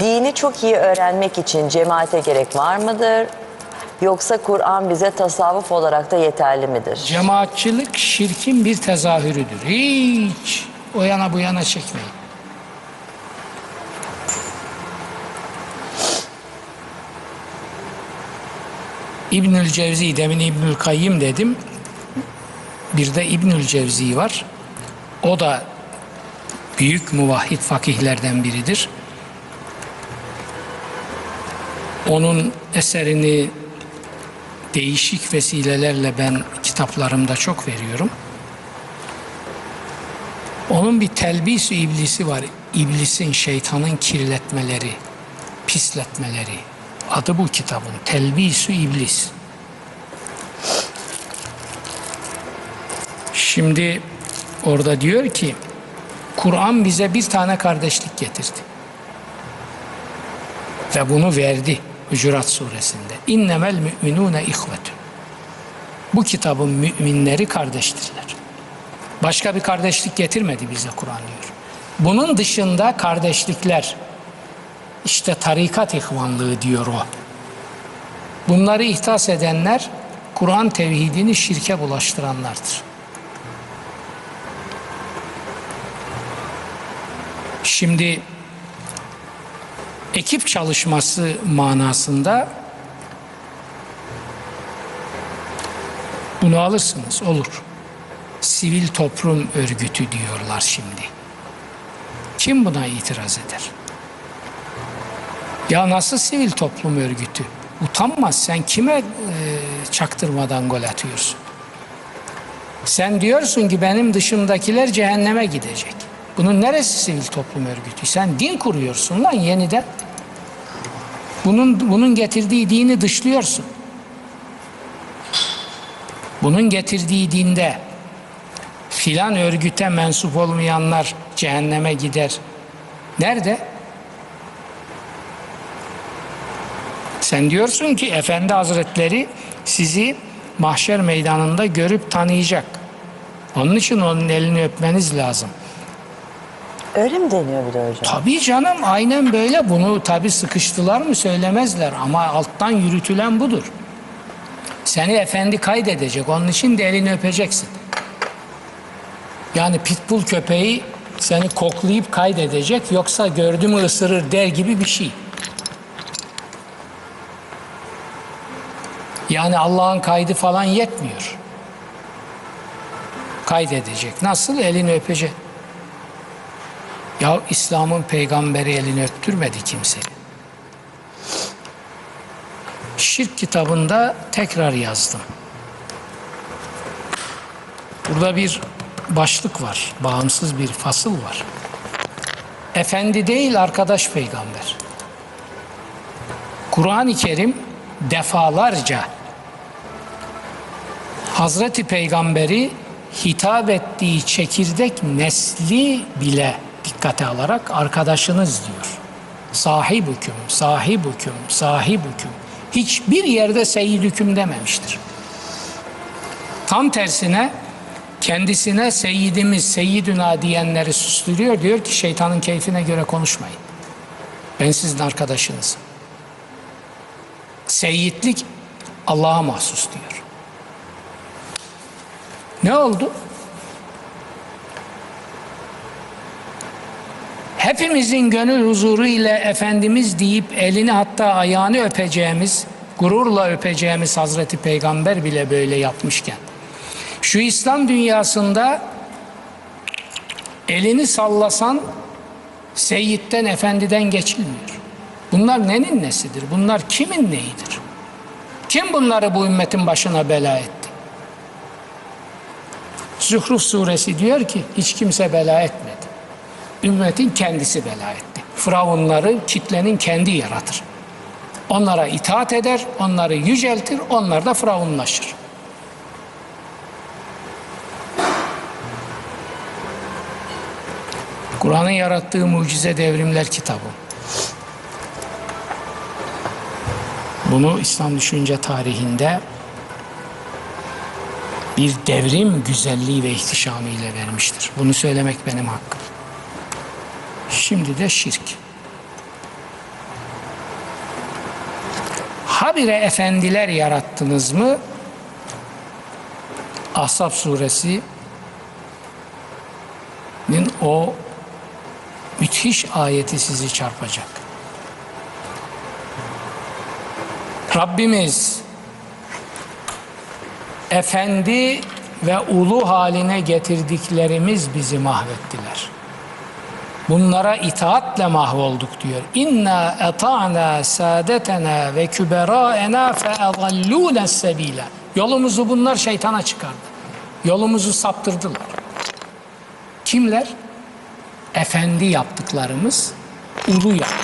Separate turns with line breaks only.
Dini çok iyi öğrenmek için cemaate gerek var mıdır? Yoksa Kur'an bize tasavvuf olarak da yeterli midir?
Cemaatçılık şirkin bir tezahürüdür. Hiç o yana bu yana çekmeyin. İbnül Cevzi demin İbnül Kayyim dedim. Bir de İbnül Cevzi var. O da büyük muvahhid fakihlerden biridir. Onun eserini değişik vesilelerle ben kitaplarımda çok veriyorum. Onun bir telbis iblisi var. İblisin, şeytanın kirletmeleri, pisletmeleri. Adı bu kitabın. Telbisü iblis. Şimdi orada diyor ki Kur'an bize bir tane kardeşlik getirdi. Ve bunu verdi Hucurat suresinde. İnnemel müminune ihvetun. Bu kitabın müminleri kardeştirler. Başka bir kardeşlik getirmedi bize Kur'an diyor. Bunun dışında kardeşlikler, işte tarikat ihvanlığı diyor o. Bunları ihtas edenler Kur'an tevhidini şirke bulaştıranlardır. Şimdi ekip çalışması manasında bunu alırsınız olur. Sivil toplum örgütü diyorlar şimdi. Kim buna itiraz eder? Ya nasıl sivil toplum örgütü? Utanmaz sen kime e, çaktırmadan gol atıyorsun? Sen diyorsun ki benim dışımdakiler cehenneme gidecek. Bunun neresi sivil toplum örgütü? Sen din kuruyorsun lan yeniden. Bunun bunun getirdiği dini dışlıyorsun. Bunun getirdiği dinde filan örgüte mensup olmayanlar cehenneme gider. Nerede? Sen diyorsun ki Efendi Hazretleri sizi mahşer meydanında görüp tanıyacak. Onun için onun elini öpmeniz lazım.
Öyle mi deniyor bir de hocam?
Tabii canım aynen böyle. Bunu tabii sıkıştılar mı söylemezler ama alttan yürütülen budur. Seni efendi kaydedecek. Onun için de elini öpeceksin. Yani pitbull köpeği seni koklayıp kaydedecek yoksa gördü mü ısırır der gibi bir şey. Yani Allah'ın kaydı falan yetmiyor. Kaydedecek. Nasıl? Elini öpecek. Ya İslam'ın peygamberi elini öptürmedi kimseyi. Şirk kitabında tekrar yazdım. Burada bir başlık var, bağımsız bir fasıl var. Efendi değil arkadaş peygamber. Kur'an-ı Kerim defalarca Hazreti Peygamberi hitap ettiği çekirdek nesli bile dikkate alarak arkadaşınız diyor. Sahib hüküm, sahib hüküm, sahib hüküm. Hiçbir yerde seyyid hüküm dememiştir. Tam tersine kendisine seyyidimiz, seyyidüna diyenleri susturuyor. Diyor ki şeytanın keyfine göre konuşmayın. Ben sizin arkadaşınızım. Seyyidlik Allah'a mahsus diyor. Ne oldu? Hepimizin gönül huzuru ile Efendimiz deyip elini hatta ayağını öpeceğimiz, gururla öpeceğimiz Hazreti Peygamber bile böyle yapmışken, şu İslam dünyasında elini sallasan Seyyid'den, Efendiden geçilmiyor. Bunlar nenin nesidir? Bunlar kimin neyidir? Kim bunları bu ümmetin başına bela etti? Zuhruf suresi diyor ki hiç kimse bela etmedi. Ümmetin kendisi bela etti. Firavunları kitlenin kendi yaratır. Onlara itaat eder, onları yüceltir, onlar da firavunlaşır. Kur'an'ın yarattığı mucize devrimler kitabı. Bunu İslam düşünce tarihinde bir devrim güzelliği ve ihtişamıyla vermiştir. Bunu söylemek benim hakkım. Şimdi de şirk. habire efendiler yarattınız mı? Ahzab suresinin o müthiş ayeti sizi çarpacak. Rabbimiz efendi ve ulu haline getirdiklerimiz bizi mahvettiler. Bunlara itaatle mahvolduk diyor. İnna eta'na saadetena ve küberaena fe adallûne sebîle. Yolumuzu bunlar şeytana çıkardı. Yolumuzu saptırdılar. Kimler? Efendi yaptıklarımız, ulu yaptıklarımız.